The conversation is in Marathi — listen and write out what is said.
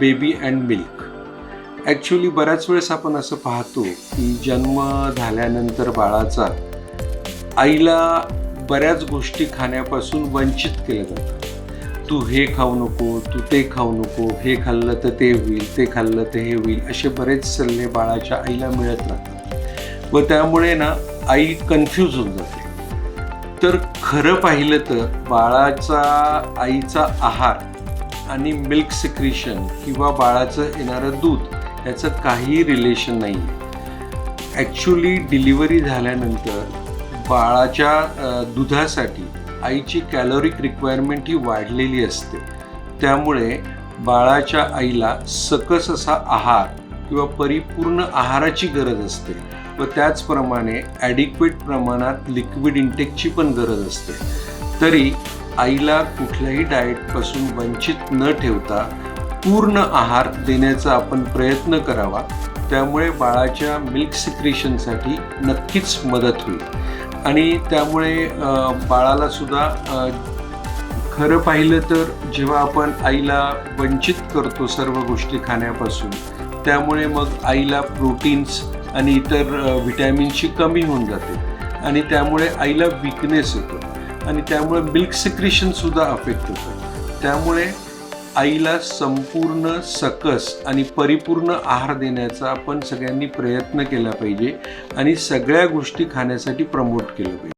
बेबी अँड मिल्क ॲक्च्युली बऱ्याच वेळेस आपण असं पाहतो की जन्म झाल्यानंतर बाळाचा आईला बऱ्याच गोष्टी खाण्यापासून वंचित केलं जातं. तू हे खाऊ नको तू ते खाऊ नको हे खाल्लं तर ते होईल ते खाल्लं तर हे होईल असे बरेच सल्ले बाळाच्या आईला मिळत राहतात. व त्यामुळे ना आई कन्फ्यूज होऊन जाते. तर खरं पाहिलं तर बाळाचा आईचा आहार आणि मिल्क सिक्रिशन किंवा बाळाचं येणारं दूध याचं काहीही रिलेशन नाही. आहे ॲक्च्युली डिलिव्हरी झाल्यानंतर बाळाच्या दुधासाठी आईची कॅलोरिक रिक्वायरमेंट ही वाढलेली असते. त्यामुळे बाळाच्या आईला सकस असा आहार किंवा परिपूर्ण आहाराची गरज असते. व त्याचप्रमाणे ॲडिक्वेट प्रमाणात लिक्विड इंटेकची पण गरज असते. तरी आईला कुठल्याही डाएटपासून वंचित न ठेवता पूर्ण आहार देण्याचा आपण प्रयत्न करावा. त्यामुळे बाळाच्या मिल्क सिक्रेशनसाठी नक्कीच मदत होईल. आणि त्यामुळे बाळाला सुद्धा खरं पाहिलं तर जेव्हा आपण आईला वंचित करतो सर्व गोष्टी खाण्यापासून त्यामुळे मग आईला प्रोटीन्स आणि इतर व्हिटॅमिन्सची कमी होऊन जाते. आणि त्यामुळे आईला विकनेस येतो. आणि त्यामुळे मिल्क सिक्रिशनसुद्धा अफेक्ट होतं. त्यामुळे आईला संपूर्ण सकस आणि परिपूर्ण आहार देण्याचा आपण सगळ्यांनी प्रयत्न केला पाहिजे आणि सगळ्या गोष्टी खाण्यासाठी प्रमोट केलं पाहिजे.